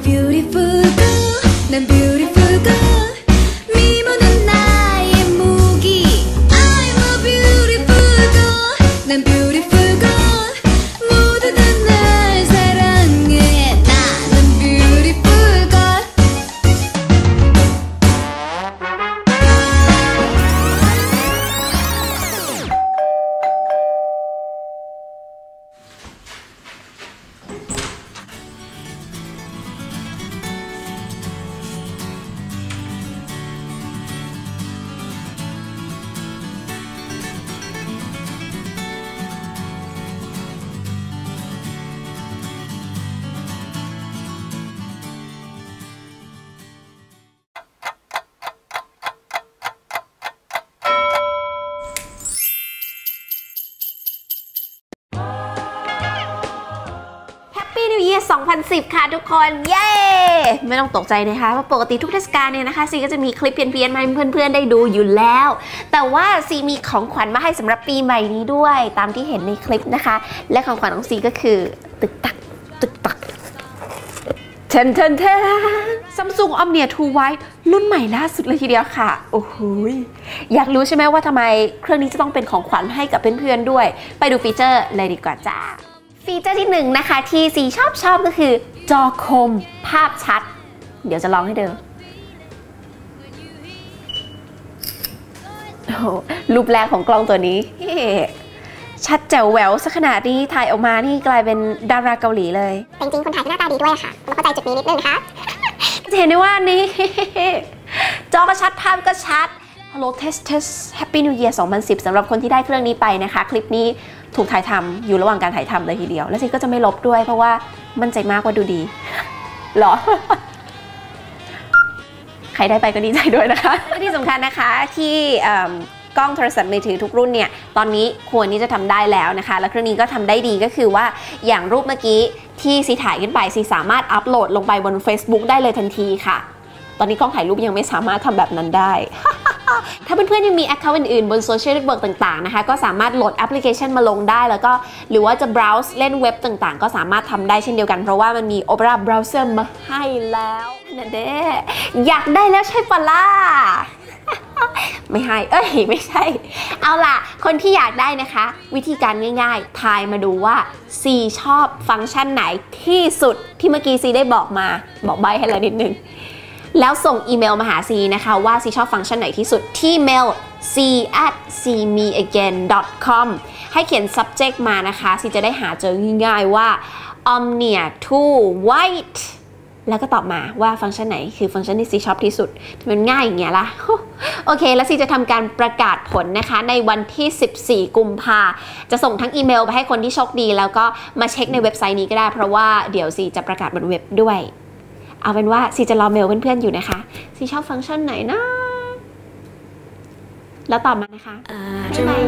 beautiful girl. 난 beautiful Happy New Year 2010 ค่ะทุกคน เย้ ไม่ต้องตกใจนะคะเพราะปกติทุกเทศกาลเนี่ยนะคะซีก็จะมีคลิปเพี้ยนๆมาให้เพื่อนๆได้ดูอยู่แล้ว แต่ว่าซีมีของขวัญมาให้สำหรับปีใหม่นี้ด้วย ตามที่เห็นในคลิปนะคะ และของขวัญของซีก็คือตึกตักตึกตักเทนเทนเทนซัมซุงอ m เนีย2 White รุ่นใหม่ล่าสุดเลยทีเดียวค่ะ โอ้โหยอยากรู้ใช่ไหมว่าทำไมเครื่องนี้จะต้องเป็นของขวัญให้กับเพื่อนๆด้วย ไปดูฟีเจอร์เลยดีกว่าจ้า ฟีเจอร์ที่หนึ่งนะคะ ที่ซีชอบชอบก็คือ จอคมภาพชัด เดี๋ยวจะลองให้ดูโอ้โหรูปแรกของกล้องตัวนี้เฮ้ชัดแจ๋วแหววสักขนาดนี้ถ่ายออกมานี่กลายเป็นดาราเกาหลีเลยแต่จริงๆ คนถ่ายที่หน้าตาดีด้วยอะค่ะต้องเข้าใจจุดนี้นิดนึงนะคะจะเห็นได้ว่านี่ จอก็ชัดภาพก็ชัด Hello Test Test Happy New Year 2010สำหรับคนที่ได้เครื่องนี้ไปนะคะ คลิปนี้ ถูกถ่ายทำอยู่ระหว่างการถ่ายทำเลยทีเดียว และซีก็จะไม่ลบด้วยเพราะว่ามั่นใจมากว่าดูดีหรอ ใครได้ไปก็ดีใจด้วยนะคะที่สำคัญนะคะที่กล้องโทรศัพท์มือถือทุกรุ่นเนี่ย ตอนนี้ควรที่จะทำได้แล้วนะคะ และเครื่องนี้ก็ทำได้ดีก็คือว่าอย่างรูปเมื่อกี้ที่ซีถ่ายขึ้นไปซีสามารถอัปโหลดลงไปบน Facebook ได้เลยทันทีค่ะ ตอนนี้กล้องถ่ายรูปยังไม่สามารถทำแบบนั้นได้ ถ้าเพื่อนๆยังมี Account อื่นๆ บนโซเชียลเน็ตเวิร์กต่างๆนะคะก็สามารถโหลดแอปพลิเคชันมาลงได้ แล้วก็หรือว่าจะ browse เล่นเว็บต่างๆ ก็สามารถทำได้เช่นเดียวกัน เพราะว่ามันมี Opera Browser มาให้แล้วนั่นเด้อยากได้แล้วใช่ปะล่ะไม่ให้ เอ้ย ไม่ใช่ เอาล่ะ คนที่อยากได้นะคะ วิธีการง่ายๆ ทายมาดูว่า C ชอบฟังก์ชันไหนที่สุดที่เมื่อกี้ C ได้บอกมา บอกใบให้แล้วนิดนึง แล้วส่งอีเมลมาหาซีนะคะว่าซีชอบฟังก์ชันไหนที่สุดที่เมล c at cmeagain.com ให้เขียน subject มานะคะซีจะได้หาเจอง่ายๆว่า omnia 2 white แล้วก็ตอบมาว่าฟังก์ชันไหนคือฟังก์ชันที่ซีชอบที่สุดมันง่ายอย่างเงี้ยละโอเค แล้วซีจะทำการประกาศผลนะคะ ในวันที่ 14 กุมภาจะส่งทั้งอีเมลไปให้คนที่โชคดี แล้วก็มาเช็คในเว็บไซต์นี้ก็ได้ เพราะว่าเดี๋ยวซีจะประกาศบนเว็บด้วย เอาเป็นว่าซีจะรอเมลเพื่อนๆอยู่นะคะซีชอบฟังก์ชันไหนนะ แล้วตอบมานะคะบ๊ายบาย